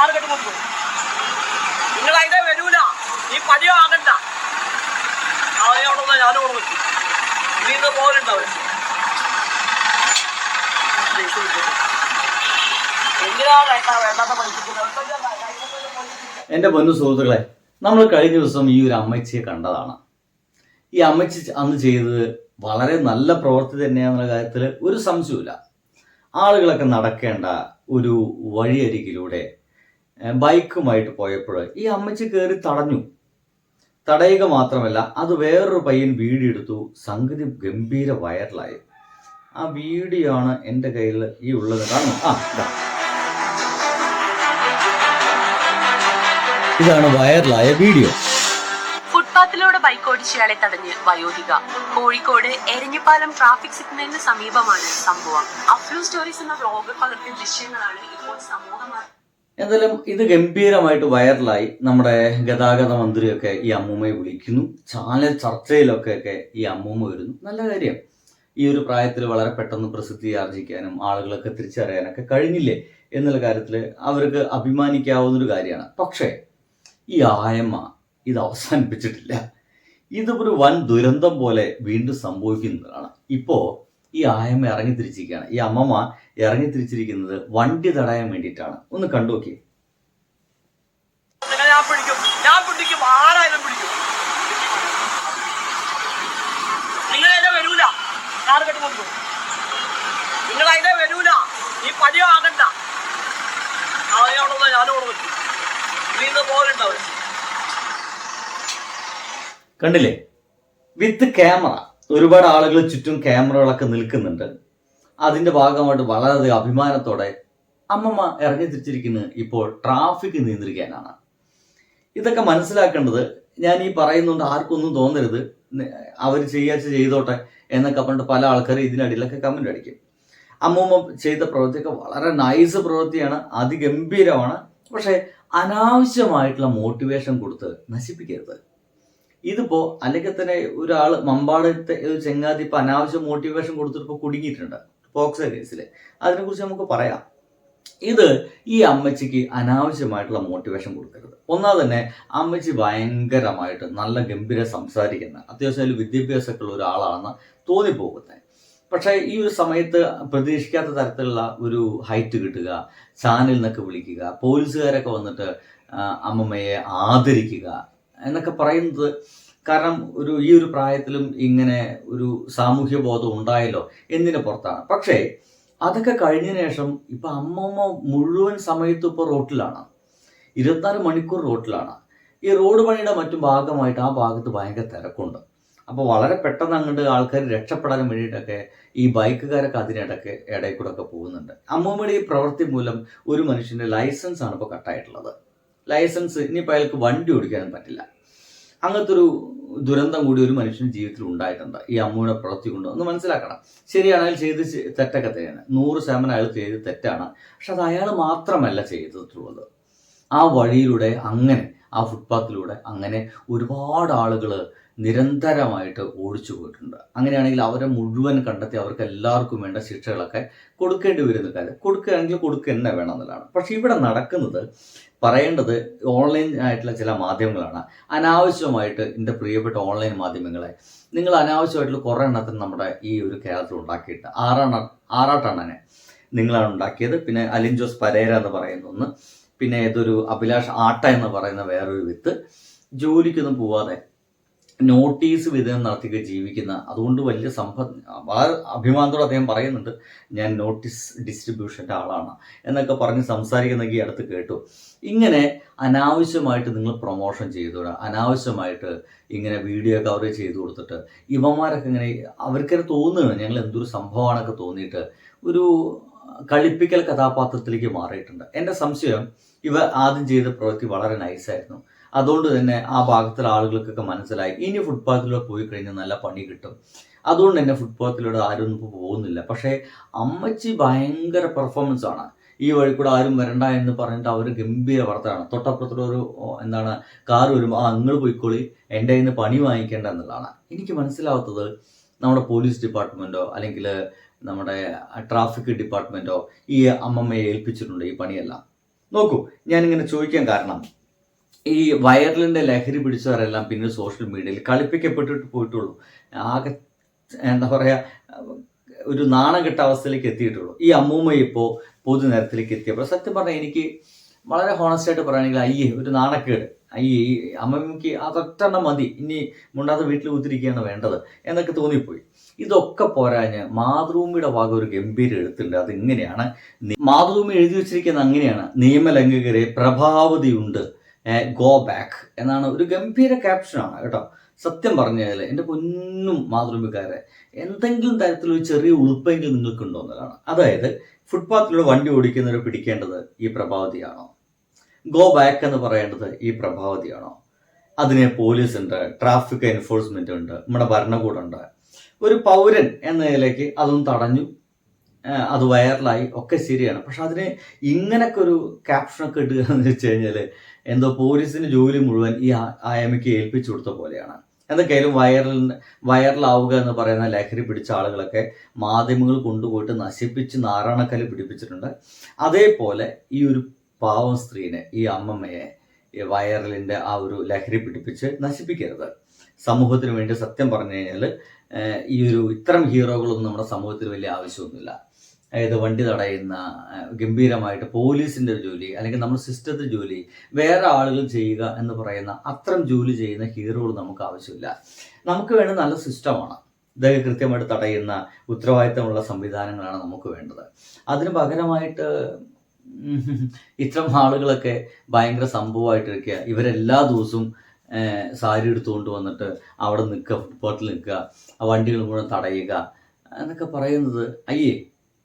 Car കെട്ടി നിങ്ങൾ അതിനെ വരൂല. ഈ പണി വാങ്ങണ്ട. അവനോടൊന്ന് ഞാനും കൂടെ വെച്ചു നീ ഇന്ന് പോലുണ്ടാവും എന്റെ പൊന്നു സുഹൃത്തുക്കളെ നമ്മൾ കഴിഞ്ഞ ദിവസം ഈ ഒരു അമ്മച്ചിയെ കണ്ടതാണ്. ഈ അമ്മച്ചി അന്ന് ചെയ്തത് വളരെ നല്ല പ്രവൃത്തി തന്നെയാണെന്നുള്ള കാര്യത്തിൽ ഒരു സംശയമില്ല ആളുകളൊക്കെ നടക്കേണ്ട ഒരു വഴിയരികിലൂടെ ബൈക്കുമായിട്ട് പോയപ്പോൾ ഈ അമ്മച്ചി കയറി തടഞ്ഞു. തടയുക മാത്രമല്ല അത് വേറൊരു പയ്യൻ വീഡിയോ എടുത്തു സംഗതി ഗംഭീര വൈറലായി. ആ വീഡിയോ ആണ് എന്റെ കയ്യിൽ ഈ ഉള്ളത്. കാണും ആ ഇതാ. ഇതാണ് വൈറലായ വീഡിയോ. ഫുട്പാത്തിലൂടെ ബൈക്ക് ഓടിച്ചയാളെ തടഞ്ഞ് വയോധിക. കോഴിക്കോട് എരഞ്ഞിപ്പാലം ട്രാഫിക് സിഗ്നലിന് സമീപമാണ് സംഭവം. അഫ്ലൂ സ്റ്റോറീസ് എന്ന വ്ലോഗർ പകർത്തിയ ദൃശ്യങ്ങളാണ് ഇപ്പോൾ സമൂഹ എന്തായാലും ഇത് ഗംഭീരമായിട്ട് വൈറലായി നമ്മുടെ ഗതാഗത മന്ത്രിയൊക്കെ ഈ അമ്മൂമ്മയെ വിളിക്കുന്നു. ചാനൽ ചർച്ചയിലൊക്കെ ഒക്കെ ഈ അമ്മൂമ്മ വരുന്നു. നല്ല കാര്യം. ഈ ഒരു പ്രായത്തിൽ വളരെ പെട്ടെന്ന് പ്രസിദ്ധി ആർജിക്കാനും ആളുകളൊക്കെ തിരിച്ചറിയാനൊക്കെ കഴിഞ്ഞില്ലേ എന്നുള്ള കാര്യത്തിൽ അവർക്ക് അഭിമാനിക്കാവുന്നൊരു കാര്യമാണ്. പക്ഷേ ഈ ആയമ്മ ഇത് അവസാനിപ്പിച്ചിട്ടില്ല. ഇത് ഒരു വൻ ദുരന്തം പോലെ വീണ്ടും സംഭവിക്കുന്നതാണ്. ഇപ്പോൾ ഈ ആയമ്മ ഇറങ്ങി തിരിച്ചിരിക്കുകയാണ്. ഈ അമ്മമ്മ ഇറങ്ങി തിരിച്ചിരിക്കുന്നത് വണ്ടി തടയാൻ വേണ്ടിയിട്ടാണ്. ഒന്ന് കണ്ടു നോക്കിയേ. നിങ്ങൾ അതിനെ വരൂല. നീ കണ്ടില്ലേ? വിത്ത് ക്യാമറ ഒരുപാട് ആളുകൾ ചുറ്റും ക്യാമറകളൊക്കെ നിൽക്കുന്നുണ്ട്. അതിന്റെ ഭാഗമായിട്ട് വളരെ അഭിമാനത്തോടെ അമ്മമ്മ ഇറങ്ങി തിരിച്ചിരിക്കുന്നത് ഇപ്പോൾ ട്രാഫിക് നിയന്ത്രിക്കാനാണ്. ഇതൊക്കെ മനസ്സിലാക്കേണ്ടത് ഞാൻ ഈ പറയുന്നുണ്ട് ആർക്കൊന്നും തോന്നരുത്. അവർ ചെയ്യാച്ച ചെയ്തോട്ടെ എന്നൊക്കെ പറഞ്ഞിട്ട് പല ആൾക്കാരും ഇതിനടിയിലൊക്കെ കമന്റ് അടിക്കും. അമ്മൂമ്മ ചെയ്ത പ്രവൃത്തിയൊക്കെ വളരെ നൈസ് പ്രവൃത്തിയാണ്. അതിഗംഭീരമാണ്. പക്ഷേ അനാവശ്യമായിട്ടുള്ള മോട്ടിവേഷൻ കൊടുത്ത് നശിപ്പിക്കരുത്. ഇതിപ്പോ അല്ലെങ്കിൽ തന്നെ ഒരാൾ മമ്പാടത്തെ ഒരു ചെങ്ങാതി ഇപ്പൊ അനാവശ്യ മോട്ടിവേഷൻ കൊടുത്തിട്ട് ഇപ്പൊ കുടുങ്ങിയിട്ടുണ്ട്. പോക്സോ കേസിൽ അതിനെക്കുറിച്ച് നമുക്ക് പറയാം. ഇത് ഈ അമ്മച്ചിക്ക് അനാവശ്യമായിട്ടുള്ള മോട്ടിവേഷൻ കൊടുക്കരുത്. ഒന്നാമത് തന്നെ അമ്മച്ചി ഭയങ്കരമായിട്ട് നല്ല ഗംഭീര സംസാരിക്കുന്ന അത്യാവശ്യം അതിൽ വിദ്യാഭ്യാസമൊക്കെ ഉള്ള ഒരാളാണെന്ന് തോന്നിപ്പോകുന്നത്. പക്ഷേ ഈ ഒരു സമയത്ത് പ്രതീക്ഷിക്കാത്ത തരത്തിലുള്ള ഒരു ഹൈറ്റ് കിട്ടുക ചാനലിൽ നിന്നൊക്കെ വിളിക്കുക പോലീസുകാരൊക്കെ വന്നിട്ട് അമ്മമ്മയെ ആദരിക്കുക എന്നൊക്കെ പറയുന്നത് കാരണം ഒരു ഈ ഒരു പ്രായത്തിലും ഇങ്ങനെ ഒരു സാമൂഹ്യ ബോധം ഉണ്ടായല്ലോ എന്നതിന് പുറത്താണ്? പക്ഷേ അതൊക്കെ കഴിഞ്ഞ ശേഷം ഇപ്പൊ അമ്മമ്മ മുഴുവൻ സമയത്തും ഇപ്പോൾ റോട്ടിലാണ്. ഇരുപത്തിനാല് മണിക്കൂർ റോട്ടിലാണ്. ഈ റോഡ് പണിയുടെ മറ്റു ഭാഗമായിട്ട് ആ ഭാഗത്ത് ഭയങ്കര തിരക്കുണ്ട്. അപ്പോൾ വളരെ പെട്ടെന്ന് അങ്ങോട്ട് ആൾക്കാർ രക്ഷപ്പെടാൻ വേണ്ടിയിട്ടൊക്കെ ഈ ബൈക്കുകാരൊക്കെ അതിനിടയ്ക്ക് ഇടയിൽ കൂടെ ഒക്കെ പോകുന്നുണ്ട്. അമ്മൂമ്മയുടെ ഈ പ്രവൃത്തി മൂലം ഒരു മനുഷ്യന്റെ ലൈസൻസ് ആണ് ഇപ്പോൾ കട്ടായിട്ടുള്ളത്. ലൈസൻസ് ഇനിയിപ്പോൾ അയാൾക്ക് വണ്ടി ഓടിക്കാനും പറ്റില്ല. അങ്ങനത്തെ ഒരു ദുരന്തം കൂടി ഒരു മനുഷ്യൻ ജീവിതത്തിൽ ഉണ്ടായിട്ടുണ്ട്. ഈ അമ്മയുടെ പ്രവൃത്തി കൊണ്ട് ഒന്ന് മനസ്സിലാക്കണം. ശരിയാണ് അയാൾ ചെയ്ത് തെറ്റൊക്കെ തന്നെയാണ് നൂറ് ശതമാനം അയാൾ ചെയ്ത് തെറ്റാണ്. പക്ഷെ അത് അയാൾ മാത്രമല്ല ചെയ്തിട്ടുള്ളത് ആ വഴിയിലൂടെ അങ്ങനെ ആ ഫുട്പാത്തിലൂടെ അങ്ങനെ ഒരുപാട് ആളുകൾ നിരന്തരമായിട്ട് ഓടിച്ചു പോയിട്ടുണ്ട്. അങ്ങനെയാണെങ്കിൽ അവരെ മുഴുവൻ കണ്ടെത്തി അവർക്ക് എല്ലാവർക്കും വേണ്ട ശിക്ഷകളൊക്കെ കൊടുക്കേണ്ടി വരുന്ന കാര്യം. കൊടുക്കുകയാണെങ്കിൽ കൊടുക്കുക തന്നെ വേണം എന്നുള്ളതാണ്. പക്ഷെ ഇവിടെ നടക്കുന്നത് പറയേണ്ടത് ഓൺലൈൻ ആയിട്ടുള്ള ചില മാധ്യമങ്ങളാണ്. അനാവശ്യമായിട്ട് എന്റെ പ്രിയപ്പെട്ട ഓൺലൈൻ മാധ്യമങ്ങളെ നിങ്ങൾ അനാവശ്യമായിട്ടുള്ള കുറേ എണ്ണത്തിന് നമ്മുടെ ഈ ഒരു കേരളത്തിൽ ഉണ്ടാക്കിയിട്ട് ആറാണ ആറാട്ടണ്ണനെ നിങ്ങളാണ് ഉണ്ടാക്കിയത്. പിന്നെ അലിൻ ജോസ് പരേര എന്ന് പറയുന്ന ഒന്ന് പിന്നെ ഏതൊരു അഭിലാഷ് ആട്ട എന്ന് പറയുന്ന വേറൊരു വിത്ത്. ജോലിക്കൊന്നും പോവാതെ നോട്ടീസ് വിതരണം നടത്തിയൊക്കെ ജീവിക്കുന്ന അതുകൊണ്ട് വലിയ സമ്പത്ത് വളരെ അഭിമാനത്തോടെ അദ്ദേഹം പറയുന്നുണ്ട് ഞാൻ നോട്ടീസ് ഡിസ്ട്രിബ്യൂഷന്റെ ആളാണ് എന്നൊക്കെ പറഞ്ഞ് സംസാരിക്കുന്നൊക്കെ ഈ അടുത്ത് കേട്ടു. ഇങ്ങനെ അനാവശ്യമായിട്ട് നിങ്ങൾ പ്രൊമോഷൻ ചെയ്തു അനാവശ്യമായിട്ട് ഇങ്ങനെ വീഡിയോ കവർ ചെയ്തു കൊടുത്തിട്ട് ഇവന്മാരൊക്കെ ഇങ്ങനെ അവർക്കൊക്കെ തോന്നുകയാണ് ഞങ്ങൾ എന്തൊരു സംഭവമാണൊക്കെ തോന്നിയിട്ട് ഒരു കളിപ്പിക്കൽ കഥാപാത്രത്തിലേക്ക് മാറിയിട്ടുണ്ട്. എന്റെ സംശയം ഇവ ആദ്യം ചെയ്ത പ്രവൃത്തി വളരെ നൈസായിരുന്നു അതുകൊണ്ട് തന്നെ ആ ഭാഗത്തുള്ള ആളുകൾക്കൊക്കെ മനസ്സിലായി. ഇനി ഫുട്പാത്തിലൂടെ പോയി കഴിഞ്ഞാൽ നല്ല പണി കിട്ടും. അതുകൊണ്ട് തന്നെ ഫുട്പാത്തിലൂടെ ആരും ഇപ്പോൾ പോകുന്നില്ല. പക്ഷേ അമ്മച്ചി ഭയങ്കര പെർഫോമൻസ് ആണ്. ഈ വഴി കൂടെ ആരും വരണ്ട എന്ന് പറഞ്ഞിട്ട് അവർ ഗംഭീര വർത്തമാണ് തൊട്ടപ്പുറത്തുള്ള ഒരു എന്താണ് കാർ വരുമ്പോൾ ആ നിങ്ങൾ പോയിക്കോളി. എന്റെ കയ്യിൽ നിന്ന് പണി വാങ്ങിക്കേണ്ട എന്നുള്ളതാണ്. എനിക്ക് മനസ്സിലാവാത്തത് നമ്മുടെ പോലീസ് ഡിപ്പാർട്ട്മെന്റോ അല്ലെങ്കിൽ നമ്മുടെ ട്രാഫിക് ഡിപ്പാർട്ട്മെന്റോ ഈ അമ്മമ്മയെ ഏൽപ്പിച്ചിട്ടുണ്ട് ഈ പണിയെല്ലാം. നോക്കൂ ഞാനിങ്ങനെ ചോദിക്കാൻ കാരണം ഈ വയറിലിന്റെ ലഹരി പിടിച്ചവരെല്ലാം പിന്നെ സോഷ്യൽ മീഡിയയിൽ കളിപ്പിക്കപ്പെട്ടിട്ട് പോയിട്ടുള്ളൂ. ആകെ എന്താ പറയുക ഒരു നാണം കെട്ട അവസ്ഥയിലേക്ക് എത്തിയിട്ടുള്ളൂ. ഈ അമ്മൂമ്മ ഇപ്പോൾ പൊതുനിരത്തിലേക്ക് എത്തിയപ്പോൾ സത്യം പറഞ്ഞാൽ എനിക്ക് വളരെ ഹോണസ്റ്റായിട്ട് പറയുകയാണെങ്കിൽ അയ്യേ ഒരു നാണക്കേട്. അയ്യേ ഈ അമ്മമ്മയ്ക്ക് അതൊറ്റെണ്ണം മതി. ഇനി മുണ്ടാത്ത വീട്ടിൽ കുത്തിരിക്കുകയാണ് വേണ്ടത്. എന്നൊക്കെ തോന്നിപ്പോയി. ഇതൊക്കെ പോരാഞ്ഞ് മാതൃഭൂമിയുടെ ഭാഗം ഒരു ഗംഭീര എഴുത്തുണ്ട് അതിങ്ങനെയാണ്? മാതൃഭൂമി എഴുതി വെച്ചിരിക്കുന്നത് അങ്ങനെയാണ്. നിയമലംഘകരെ പ്രഭാവതിയുണ്ട്. ഗോ ബാക്ക് എന്നാണ് ഒരു ഗംഭീര ക്യാപ്ഷനാണ് കേട്ടോ. സത്യം പറഞ്ഞാൽ എന്റെ പൊന്നും മാതൃഭൂമിക്കാരെ എന്തെങ്കിലും തരത്തിലൊരു ചെറിയ ഉളുപ്പെങ്കിലും നിങ്ങൾക്കുണ്ടോ എന്നതാണ് അതായത് ഫുട്പാത്തിലൂടെ വണ്ടി ഓടിക്കുന്നവരെ പിടിക്കേണ്ടത് ഈ പ്രഭാവതിയാണോ? ഗോ ബാക്ക് എന്ന് പറയേണ്ടത് ഈ പ്രഭാവതിയാണോ? അതിനെ പോലീസ് ഉണ്ട് ട്രാഫിക് എൻഫോഴ്സ്മെന്റ് ഉണ്ട് നമ്മുടെ ഭരണകൂടം ഉണ്ട്. ഒരു പൗരൻ എന്ന നിലയ്ക്ക് അതൊന്നും തടഞ്ഞു അത് വൈറലായി ഒക്കെ ശരിയാണ്. പക്ഷെ അതിന് ഇങ്ങനൊക്കെ ഒരു ക്യാപ്ഷനൊക്കെ ഇടുക എന്ന് വെച്ച് കഴിഞ്ഞാൽ എന്തോ പോലീസിന് ജോലി മുഴുവൻ ഈ ആയമയ്ക്ക് ഏൽപ്പിച്ചു കൊടുത്ത പോലെയാണ്. എന്തൊക്കെയായാലും വൈറലിന് വൈറലാവുക എന്ന് പറയുന്ന ലഹരി പിടിച്ച ആളുകളൊക്കെ മാധ്യമങ്ങൾ കൊണ്ടുപോയിട്ട് നശിപ്പിച്ച് നാരായണക്കല്ല് പിടിപ്പിച്ചിട്ടുണ്ട്. അതേപോലെ ഈ ഒരു പാവം സ്ത്രീനെ ഈ അമ്മമ്മയെ ഈ വൈറലിന്റെ ആ ഒരു ലഹരി പിടിപ്പിച്ച് നശിപ്പിക്കരുത്. സമൂഹത്തിന് വേണ്ടി സത്യം പറഞ്ഞു കഴിഞ്ഞാൽ ഈ ഒരു ഇത്തരം ഹീറോകളൊന്നും നമ്മുടെ സമൂഹത്തിൽ വലിയ ആവശ്യമൊന്നുമില്ല. അതായത് വണ്ടി തടയുന്ന ഗംഭീരമായിട്ട് പോലീസിന്റെ ഒരു ജോലി അല്ലെങ്കിൽ നമ്മുടെ സിസ്റ്റത്തിൽ ജോലി വേറെ ആളുകൾ ചെയ്യുക എന്ന് പറയുന്ന അത്തരം ജോലി ചെയ്യുന്ന ഹീറോകൾ നമുക്ക് ആവശ്യമില്ല. നമുക്ക് വേണ്ട നല്ല സിസ്റ്റമാണ്. ഇതൊക്കെ കൃത്യമായിട്ട് തടയുന്ന ഉത്തരവാദിത്തമുള്ള സംവിധാനങ്ങളാണ് നമുക്ക് വേണ്ടത്. അതിന് പകരമായിട്ട് ഇത്തരം ആളുകളൊക്കെ ഭയങ്കര സംഭവമായിട്ടിരിക്കുക. ഇവരെല്ലാ ദിവസവും സാരി എടുത്തുകൊണ്ട് വന്നിട്ട് അവിടെ നിൽക്കുക ഫുട്പാത്തിൽ നിൽക്കുക ആ വണ്ടികൾ മുഴുവൻ തടയുക എന്നൊക്കെ പറയുന്നത് അയ്യേ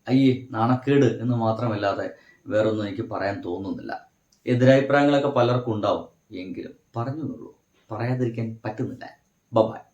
അയ്യേ നാണക്കേട് എന്ന് മാത്രമല്ലാതെ വേറൊന്നും എനിക്ക് പറയാൻ തോന്നുന്നില്ല. എതിരഭിപ്രായങ്ങളൊക്കെ പലർക്കും ഉണ്ടാവും. എങ്കിലും പറഞ്ഞെന്നുള്ളൂ. പറയാതിരിക്കാൻ പറ്റുന്നില്ല. ബബായ്